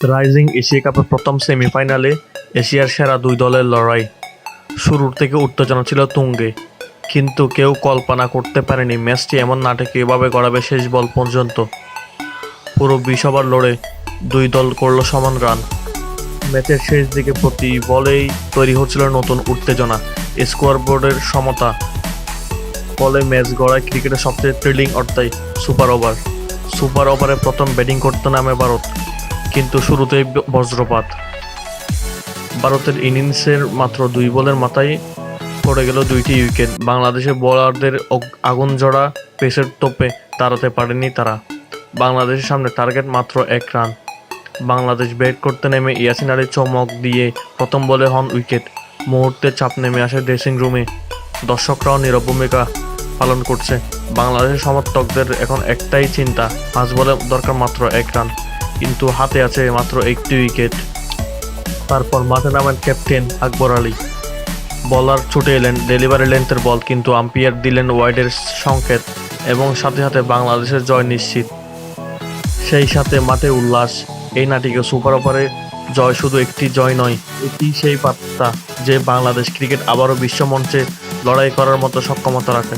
Rising Asia কাপের প্রথম সেমিফাইনালে এশিয়ার সেরা দুই দলের লড়াই। শুরুর থেকে উত্তেজনা ছিল তুঙ্গে, কিন্তু কেউ কল্পনা করতে পারেনি ম্যাচটি এমন নাটকীয়ভাবে গড়াবে শেষ বল পর্যন্ত। পুরো বিশ ওভার লড়ে দুই দল করল সমান রান। ম্যাচের শেষ দিকে প্রতি বলেই তৈরি হচ্ছিল নতুন উত্তেজনা স্কোয়ার বোর্ডের সমতা। ফলে ম্যাচ গড়ায় ক্রিকেটের সবচেয়ে থ্রিলিং অর্থাৎ সুপার ওভার সুপার ওভারে প্রথম ব্যাটিং করতে নামে ভারত। কিন্তু শুরুতেই বজ্রপাত। ভারতের ইনিংসের মাত্র দুই বলের মাথায় পড়ে গেল দুইটি উইকেট। বাংলাদেশের বোলারদের আগুন জড়া পেসের তোপে তাড়াতে পারেনি তারা। বাংলাদেশের সামনে টার্গেট মাত্র এক রান। বাংলাদেশ ব্যাট করতে নেমে ইয়াসিন আলী চমক দিয়ে প্রথম বলে হন উইকেট। মুহূর্তে চাপ নেমে আসে ড্রেসিং রুমে। দর্শকরাও নীরব ভূমিকা পালন করছে। বাংলাদেশের সমর্থকদের এখন একটাই চিন্তা, পাঁচ বলে দরকার মাত্র এক রান। কিন্তু হাতে আছে মাত্র একটি উইকেট। তারপর মাঠে নামেন ক্যাপ্টেন আকবর আলী। বলার ছুটে এলেন, ডেলিভারি লেন্থের বল কিন্তু আম্পিয়ার দিলেন ওয়াইডের সংকেত এবং সাথে সাথে বাংলাদেশের জয় নিশ্চিত। সেই সাথে মাঠে উল্লাস, এই নাটিকে সুপার ওভারে জয় শুধু একটি জয় নয়, এটি সেই বার্তা যে বাংলাদেশ ক্রিকেট আবারও বিশ্বমঞ্চে লড়াই করার মতো সক্ষমতা রাখে।